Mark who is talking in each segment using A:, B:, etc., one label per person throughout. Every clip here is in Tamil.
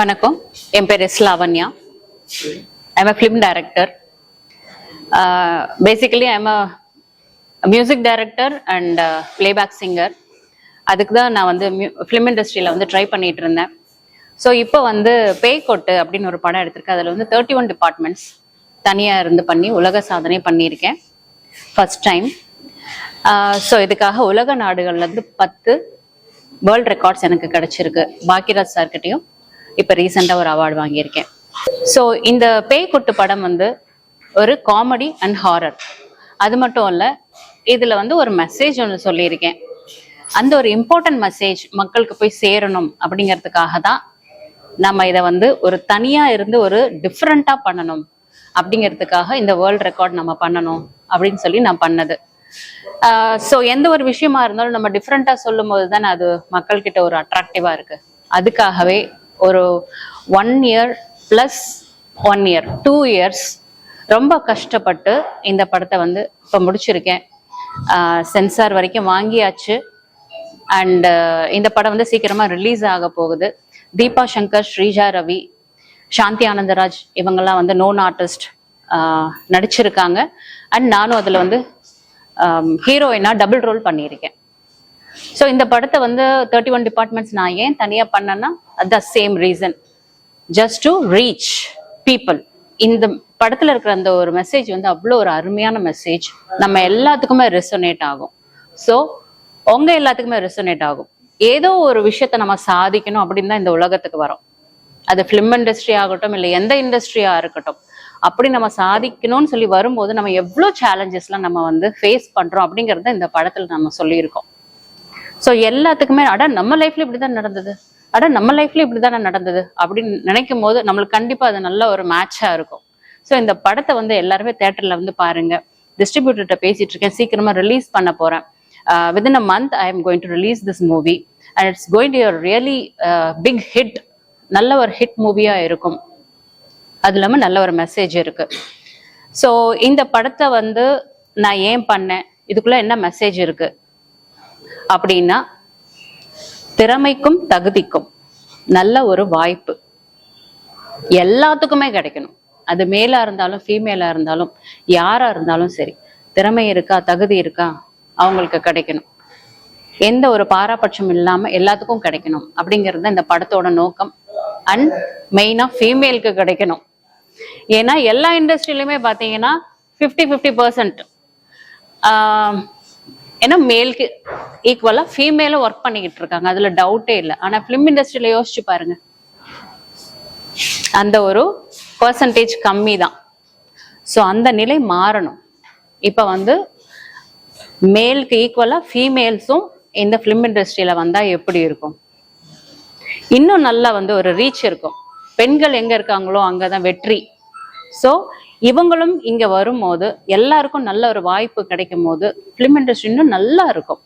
A: வணக்கம். என் பேர் S Lavanya I'm a film director basically I'm a music director and playback singer அதுக்கு தான் நான் வந்து ஃபிலிம் இண்டஸ்ட்ரியில் வந்து ட்ரை பண்ணிட்டு இருந்தேன். ஸோ இப்போ வந்து பேய்கொட்டு அப்படின்னு ஒரு படம் எடுத்திருக்கேன். அதில் வந்து தேர்ட்டி ஒன் டிபார்ட்மெண்ட்ஸ் தனியாக இருந்து பண்ணி உலக சாதனை பண்ணியிருக்கேன். ஃபர்ஸ்ட் டைம் ஸோ இதுக்காக உலக நாடுகள்லேருந்து பத்து வேர்ல்ட் ரெக்கார்ட்ஸ் எனக்கு கிடச்சிருக்கு. பாக்கியராஜ் சார்கிட்டையும் இப்போ ரீசெண்டாக ஒரு அவார்டு வாங்கியிருக்கேன். ஸோ இந்த பேய்கொட்டு படம் வந்து ஒரு காமெடி அண்ட் ஹாரர் அது மட்டும் இல்லை இதில் வந்து ஒரு மெசேஜ் ஒன்று சொல்லியிருக்கேன். அந்த ஒரு இம்பார்ட்டன்ட் மெசேஜ் மக்களுக்கு போய் சேரணும் அப்படிங்கிறதுக்காக தான் நம்ம இதை வந்து ஒரு தனியாக இருந்து ஒரு டிஃப்ரெண்ட்டாக பண்ணணும் அப்படிங்கிறதுக்காக இந்த வேர்ல்ட் ரெக்கார்ட் நம்ம பண்ணணும் அப்படின்னு சொல்லி நான் பண்ணது. ஸோ எந்த ஒரு விஷயமா இருந்தாலும் நம்ம டிஃப்ரெண்ட்டாக சொல்லும் போது தானே அது மக்கள்கிட்ட ஒரு அட்ராக்டிவாக இருக்குது அதுக்காகவே ஒரு one year plus one year two years ரொம்ப கஷ்டப்பட்டு இந்த படத்தை வந்து இப்போ முடிச்சிருக்கேன். சென்சார் வரைக்கும் வாங்கியாச்சு. அண்டு இந்த படம் வந்து சீக்கிரமாக ரிலீஸ் ஆக போகுது. தீபா சங்கர் ஸ்ரீஜா ரவி சாந்தி ஆனந்தராஜ் இவங்கெல்லாம் வந்து நோன் ஆர்டிஸ்ட் நடிச்சிருக்காங்க. அண்ட் நானும் அதில் வந்து ஹீரோயினா டபுள் ரோல் பண்ணியிருக்கேன். ஸோ இந்த படத்தை வந்து தேர்ட்டி ஒன் டிபார்ட்மெண்ட்ஸ் நான் ஏன் தனியாக பண்ணேன்னா the same reason just to reach people இந்த படத்துல இருக்கிற அந்த ஒரு மெசேஜ் வந்து அவ்வளோ ஒரு அருமையான மெசேஜ் நம்ம எல்லாத்துக்குமே ரெசோனேட் ஆகும். ஸோ உங்க எல்லாத்துக்குமே ரெசோனேட் ஆகும். ஏதோ ஒரு விஷயத்த நம்ம சாதிக்கணும் அப்படின்னு தான் இந்த உலகத்துக்கு வரோம். அது ஃபிலிம் இண்டஸ்ட்ரி ஆகட்டும் இல்லை எந்த இண்டஸ்ட்ரியா இருக்கட்டும். அப்படி நம்ம சாதிக்கணும்னு சொல்லி வரும்போது நம்ம எவ்வளோ சேலஞ்சஸ்லாம் நம்ம வந்து ஃபேஸ் பண்றோம் அப்படிங்கறத இந்த படத்துல நம்ம சொல்லியிருக்கோம். ஸோ எல்லாத்துக்குமே அட நம்ம லைஃப்ல இப்படிதான் நடந்தது. அட நம்ம லைஃப்ல இப்படிதானே நடந்தது அப்படின்னு நினைக்கும் போது நம்மளுக்கு கண்டிப்பா அது நல்ல ஒரு மேட்சா இருக்கும். ஸோ இந்த படத்தை வந்து எல்லாருமே தேட்டர்ல வந்து பாருங்க. டிஸ்ட்ரிபியூட்டர்கிட்ட பேசிட்டு இருக்கேன். சீக்கிரமா ரிலீஸ் பண்ண போறேன். Within a month I am going to release this movie and it's going to really big hit நல்ல ஒரு ஹிட் மூவியா இருக்கும். அது இல்லாமல் நல்ல ஒரு மெசேஜ் இருக்கு. ஸோ இந்த படத்தை வந்து நான் ஏன் பண்ணேன்? இதுக்குள்ள என்ன மெசேஜ் இருக்கு? அப்படின்னா திறமைக்கும் தகுதிக்கும் நல்ல ஒரு வாய்ப்பு. எல்லாத்துக்குமே கிடைக்கணும். அது மேலா இருந்தாலும் ஃபீமேலா இருந்தாலும் யாரா இருந்தாலும் சரி திறமை இருக்கா தகுதி இருக்கா அவங்களுக்கு கிடைக்கணும். எந்த ஒரு பாராபட்சம் இல்லாம எல்லாத்துக்கும் கிடைக்கணும். அப்படிங்கிறது இந்த படத்தோட நோக்கம். அண்ட் மெயினா ஃபீமேலுக்கு கிடைக்கணும். ஏன்னா எல்லா இண்டஸ்ட்ரியிலுமே பாத்தீங்கன்னா ஃபிஃப்டி ஃபிஃப்டி பர்சன்ட் ஏன்னா மேலுக்கு ஈக்குவலாக ஃபீமேலும் ஒர்க் பண்ணிக்கிட்டு இருக்காங்க. அதுல டவுட்டே இல்லை. ஆனா ஃபிலிம் இண்டஸ்ட்ரியில யோசிச்சு பாருங்க. அந்த ஒரு பர்சன்டேஜ் கம்மி தான். ஸோ அந்த நிலை மாறணும். இப்போ வந்து மேலுக்கு ஈக்குவலாக ஃபீமேல்ஸும் இந்த ஃபிலிம் இண்டஸ்ட்ரியில வந்தா எப்படி இருக்கும்? இன்னும் நல்லா வந்து ஒரு ரீச் இருக்கும். பெண்கள் எங்க இருக்காங்களோ அங்கதான் வெற்றி. ஸோ இவங்களும் இங்க வரும்போது எல்லாருக்கும் நல்ல ஒரு வாய்ப்பு கிடைக்கும் போது ஃபிலிம் இண்டஸ்ட்ரி இன்னும் நல்லா இருக்கும்.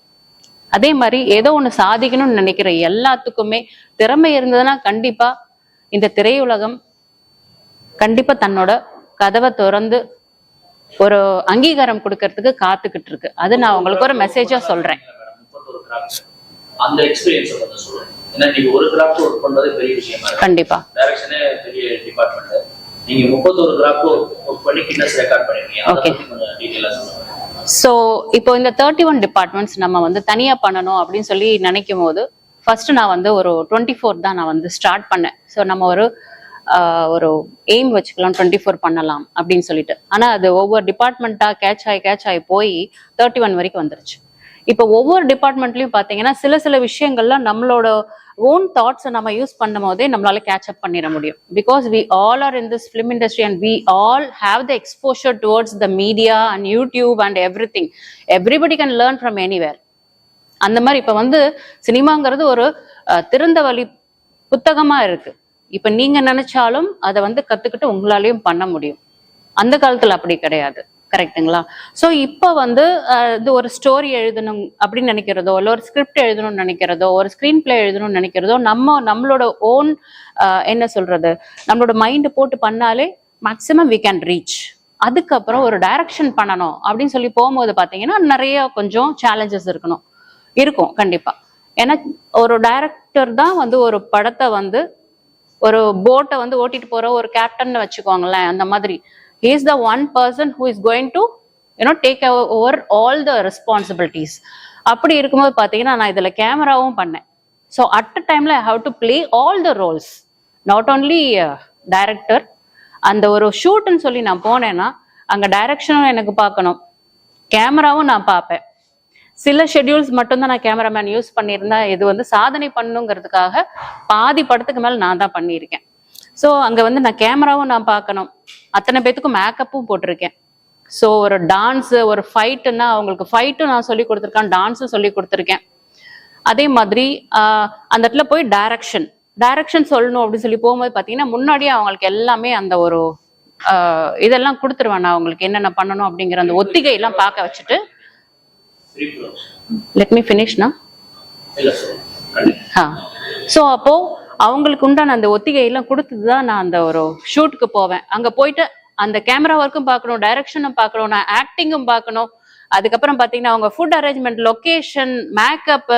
A: அதே மாதிரி ஏதோ ஒண்ணு சாதிக்கணும்னு நினைக்கிற எல்லாத்துக்குமே திறமை இருந்ததுன்னா கண்டிப்பா இந்த திரையுலகம் கண்டிப்பா தன்னோட கதவை திறந்து ஒரு அங்கீகாரம் கொடுக்கறதுக்கு காத்துக்கிட்டு இருக்கு. அது நான் உங்களுக்கு ஒரு மெசேஜா சொல்றேன்.
B: முப்பத்தொரு கிராஃப்ட் அந்த எக்ஸ்பீரியன்ஸ் வந்து சொல்லுங்க. ஏன்னா நீங்க ஒரு கிராஃப்ட் ஒர்க் பண்றது பெரிய விஷயமா இருக்கு.
A: கண்டிப்பா.
B: டைரக்ஷனே பெரிய டிபார்ட்மெண்ட் நீங்க முப்பத்தொரு ஒர்க் பண்ணி கின்னஸ் ரெக்கார்ட் பண்ணிருக்கீங்க. கொஞ்சம் டீட்டெயிலா சொல்லுங்க.
A: ஸோ இப்போ இந்த தேர்ட்டி ஒன் டிபார்ட்மெண்ட்ஸ் நம்ம வந்து தனியாக பண்ணணும் அப்படின்னு சொல்லி நினைக்கும் போது ஃபர்ஸ்ட் நான் வந்து ஒரு டுவெண்ட்டி ஃபோர் தான் நான் வந்து ஸ்டார்ட் பண்ணேன். ஸோ நம்ம ஒரு ஒரு எய்ம் வச்சுக்கலாம் டுவெண்ட்டி ஃபோர் பண்ணலாம் அப்படின்னு சொல்லிட்டு. ஆனால் அது ஒவ்வொரு டிபார்ட்மெண்ட்டாக கேட்ச் ஆகி கேட்ச் ஆகி போய் தேர்ட்டி ஒன் வரைக்கும் வந்துருச்சு. இப்போ ஒவ்வொரு டிபார்ட்மெண்ட்லையும் பார்த்தீங்கன்னா சில சில விஷயங்கள்லாம் நம்மளோட ஓன் தாட்ஸை நம்ம யூஸ் பண்ணும் போதே நம்மளால கேட்ச் அப் பண்ணிட முடியும். Because we all are in this film industry and we all have the exposure towards the media and YouTube and everything everybody can learn from anywhere அந்த மாதிரி இப்போ வந்து சினிமாங்கிறது ஒரு திறந்த வழி புத்தகமா இருக்கு. இப்போ நீங்க நினைச்சாலும் அதை வந்து கத்துக்கிட்டு உங்களாலையும் பண்ண முடியும். அந்த காலத்துல அப்படி கிடையாது. கரெக்ட்டுங்களா ஸோ இப்போ வந்து இது ஒரு ஸ்டோரி எழுதணும் அப்படின்னு நினைக்கிறதோ இல்லை ஒரு ஸ்கிரிப்ட் எழுதணும்னு நினைக்கிறதோ ஒரு ஸ்க்ரீன் பிளே எழுதணும்னு நினைக்கிறதோ நம்ம நம்மளோட ஓன் என்ன சொல்றது நம்மளோட மைண்ட் போட்டு பண்ணாலே மேக்சிமம் வி கேன் ரீச் அதுக்கப்புறம் ஒரு டைரக்ஷன் பண்ணணும் அப்படின்னு சொல்லி போகும்போது பார்த்தீங்கன்னா நிறைய கொஞ்சம் சேலஞ்சஸ் இருக்கணும். இருக்கும் கண்டிப்பா. ஏன்னா ஒரு டைரக்டர் தான் வந்து ஒரு படத்தை வந்து ஒரு போட்டை வந்து ஓட்டிட்டு போற ஒரு கேப்டன் வச்சுக்கோங்களேன் அந்த மாதிரி. Is the one person who is going to you know take over all the responsibilities அப்படி இருக்கும்போது பார்த்தீங்கன்னா நான் இதில் கேமராவும் பண்ணேன். ஸோ அட் அ டைமில் I have to play all the roles not only director அந்த ஒரு ஷூட்டுன்னு சொல்லி நான் போனேன்னா அங்கே டைரக்ஷனும் எனக்கு பார்க்கணும். கேமராவும் நான் பார்ப்பேன். சில ஷெட்யூல்ஸ் மட்டும்தான் நான் கேமராமேன் யூஸ் பண்ணியிருந்தேன் இது வந்து சாதனை பண்ணுங்கிறதுக்காக பாதி படத்துக்கு மேலே நான் தான் பண்ணியிருக்கேன். ஸோ அங்கே வந்து நான் கேமராவும் நான் பார்க்கணும். அத்தனை பேத்துக்கும் மேக்கப்பும் போட்டிருக்கேன். ஸோ ஒரு டான்ஸ் ஒரு ஃபைட்டுன்னா அவங்களுக்கு ஃபைட்டும் நான் சொல்லி கொடுத்துருக்கேன் டான்ஸும் சொல்லி கொடுத்துருக்கேன். அதே மாதிரி அந்த இடத்துல போய் டைரக்ஷன் டைரக்ஷன் சொல்லணும் அப்படின்னு சொல்லி போகும்போது பார்த்தீங்கன்னா முன்னாடியே அவங்களுக்கு எல்லாமே அந்த ஒரு இதெல்லாம் கொடுத்துருவேன் நான் அவங்களுக்கு என்னென்ன பண்ணணும் அப்படிங்கிற அந்த ஒத்திகை எல்லாம் பார்க்க வச்சுட்டு. லெட் மீ ஃபினிஷ்னா ஆ. ஸோ அப்போ அவங்களுக்கு உண்டான அந்த ஒத்திகையெல்லாம் கொடுத்துட்டு தான் நான் அந்த ஒரு ஷூட்டுக்கு போவேன். அங்க போயிட்டு அந்த கேமரா ஒர்க்கும் பார்க்கணும் டைரக்ஷனும் பார்க்கணும் நான் ஆக்டிங்கும் பார்க்கணும். அதுக்கப்புறம் பார்த்தீங்கன்னா அவங்க food arrangement location makeup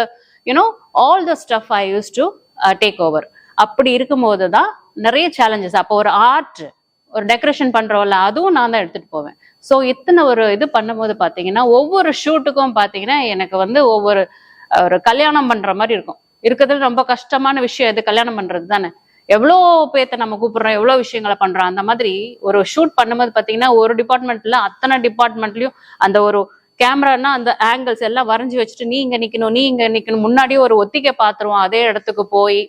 A: you know all the stuff I use to take over அப்படி இருக்கும்போது தான் நிறைய சேலஞ்சஸ் அப்போ ஒரு ஆர்ட் ஒரு டெக்கரேஷன் பண்றோம்ல அதுவும் நான் தான் எடுத்துட்டு போவேன். ஸோ இத்தனை ஒரு இது பண்ணும்போது பார்த்தீங்கன்னா ஒவ்வொரு ஷூட்டுக்கும் பார்த்தீங்கன்னா எனக்கு வந்து ஒவ்வொரு ஒரு கல்யாணம் பண்ற மாதிரி இருக்கும். இருக்கிறதுல ரொம்ப கஷ்டமான விஷயம் எது கல்யாணம் பண்றது தானே? எவ்வளோ பேத்த நம்ம கூப்பிடுறோம் எவ்வளோ விஷயங்களை பண்றோம் அந்த மாதிரி ஒரு ஷூட் பண்ணும்போது பார்த்தீங்கன்னா ஒரு டிபார்ட்மெண்ட்ல அத்தனை டிபார்ட்மெண்ட்லயும் அந்த ஒரு கேமரானா அந்த ஆங்கிள்ஸ் எல்லாம் வரைஞ்சி வச்சுட்டு நீ இங்க நிக்கணும் நீ இங்க நிக்கணும். முன்னாடியே ஒரு ஒத்திகை பார்த்துருவோம் அதே இடத்துக்கு போய்.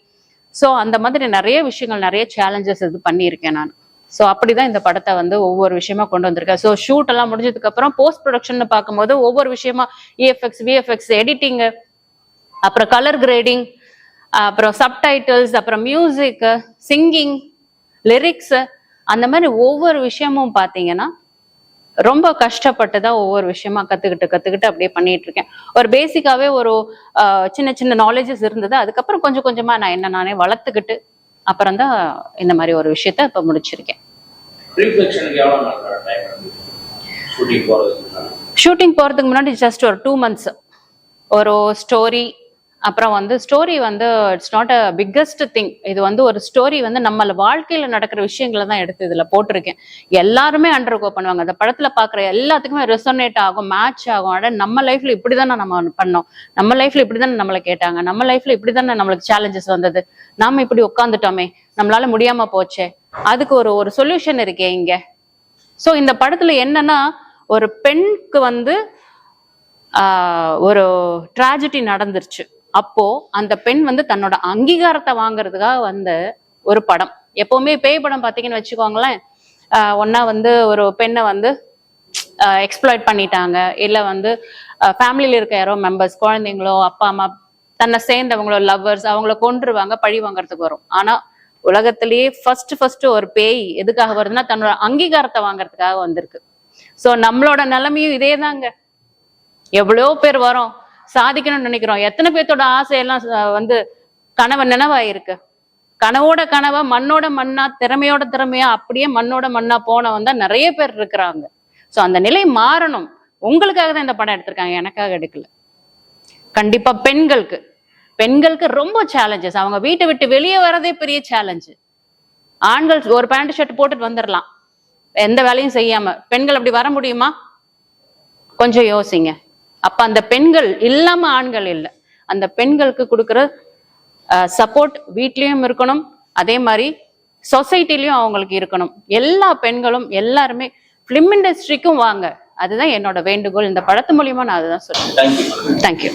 A: ஸோ அந்த மாதிரி நிறைய விஷயங்கள் நிறைய சேலஞ்சஸ் இது பண்ணியிருக்கேன் நான். ஸோ அப்படிதான் இந்த படத்தை வந்து ஒவ்வொரு விஷயமா கொண்டு வந்திருக்கேன். ஸோ ஷூட் எல்லாம் முடிஞ்சதுக்கு அப்புறம் போஸ்ட் ப்ரொடக்ஷன் பார்க்கும்போது ஒவ்வொரு விஷயமா E F X V F X editing அப்புறம் கலர் கிரேடிங் அப்புறம் சப்டைட்டில்ஸ் அப்புறம் மியூசிக் சிங்கிங் லிரிக்ஸ் அந்த மாதிரி ஒவ்வொரு விஷயமும் பார்த்தீங்கன்னா ரொம்ப கஷ்டப்பட்டு தான் ஒவ்வொரு விஷயமா கத்துக்கிட்டு கத்துக்கிட்டு அப்படியே பண்ணிட்டு இருக்கேன். ஒரு பேசிக்காவே ஒரு சின்ன சின்ன நாலேஜஸ் இருந்தது. அதுக்கப்புறம் கொஞ்சம் கொஞ்சமா நான் என்ன நானே வளர்த்துக்கிட்டு அப்புறம் தான் இந்த மாதிரி ஒரு விஷயத்த இப்ப முடிச்சிருக்கேன்.
B: ஷூட்டிங் போறதுக்கு
A: முன்னாடி. ஜஸ்ட் ஒரு டூ மந்த்ஸ் ஒரு ஸ்டோரி அப்புறம் வந்து ஸ்டோரி வந்து it's not a biggest thing இது வந்து ஒரு ஸ்டோரி வந்து நம்ம வாழ்க்கையில நடக்கிற விஷயங்களை தான் எடுத்து இதுல போட்டிருக்கேன். எல்லாருமே அண்டர் கோ பண்ணுவாங்க. அந்த படத்துல பாக்குற எல்லாத்துக்குமே ரெசோனேட் ஆகும் மேட்ச் ஆகும். அட நம்ம லைஃப்ல இப்படிதானே நம்ம பண்ணோம். நம்ம லைஃப்ல இப்படிதானே நம்மளை கேட்டாங்க. நம்ம லைஃப்ல இப்படிதானே நம்மளுக்கு சேலஞ்சஸ் வந்தது. நாம இப்படி உட்காந்துட்டோமே நம்மளால முடியாம போச்சே. அதுக்கு ஒரு ஒரு சொல்யூஷன் இருக்கே இங்க. சோ இந்த படத்துல என்னன்னா ஒரு பெண்ணுக்கு வந்து ஒரு ட்ராஜடி நடந்துருச்சு. அப்போ அந்த பெண் வந்து தன்னோட அங்கீகாரத்தை வாங்குறதுக்காக வந்த ஒரு படம். எப்பவுமே பேய் படம் பார்த்தீங்கன்னு வச்சுக்கோங்களேன். ஆஹ், வந்து ஒரு பெண்ணை வந்து எக்ஸ்ப்ளாய்ட் பண்ணிட்டாங்க. இல்லை வந்து ஃபேமிலியில் இருக்க யாரோ மெம்பர்ஸ் குழந்தைங்களோ அப்பா அம்மா தன்னை சேர்ந்தவங்களோ லவ்வர்ஸ் அவங்கள கொன்றுவாங்க பழி வாங்குறதுக்கு வரும். ஆனா உலகத்திலேயே ஃபர்ஸ்ட் ஃபர்ஸ்ட் ஒரு பேய் எதுக்காக வருதுன்னா தன்னோட அங்கீகாரத்தை வாங்குறதுக்காக வந்திருக்கு. சோ நம்மளோட நிலைமையும் இதே தாங்க எவ்வளோ பேர் வரோம். சாதிக்கணும்னு நினைக்கிறோம். எத்தனை பேர்த்தோட ஆசையெல்லாம் வந்து கனவு நினைவாயிருக்கு? கனவோட கனவை மண்ணோட மண்ணா திறமையோட திறமையா அப்படியே மண்ணோட மண்ணா போனவன் தான் நிறைய பேர் இருக்கிறாங்க. ஸோ அந்த நிலை மாறணும். உங்களுக்காக தான் இந்த படம் எடுத்திருக்காங்க. எனக்காக எடுக்கல. கண்டிப்பா பெண்களுக்கு. பெண்களுக்கு ரொம்ப சேலஞ்சஸ் அவங்க வீட்டை விட்டு வெளியே வரதே பெரிய சேலஞ்சு ஆண்கள் ஒரு பேண்ட் ஷர்ட் போட்டுட்டு வந்துடலாம் எந்த வேலையும் செய்யாம. பெண்கள் அப்படி வர முடியுமா? கொஞ்சம் யோசிங்க. அப்ப அந்த பெண்கள் இல்லாம ஆண்கள் இல்லை. அந்த பெண்களுக்கு கொடுக்குற சப்போர்ட் வீட்லயும் இருக்கணும். அதே மாதிரி சொசைட்டிலையும் அவங்களுக்கு இருக்கணும். எல்லா பெண்களும் எல்லாருமே ஃபிலிம் இண்டஸ்ட்ரிக்கும் வாங்க. அதுதான் என்னோட வேண்டுகோள். இந்த படத்து மூலியமா நான் அதுதான் சொல்றேன்.
B: Thank you
A: thank you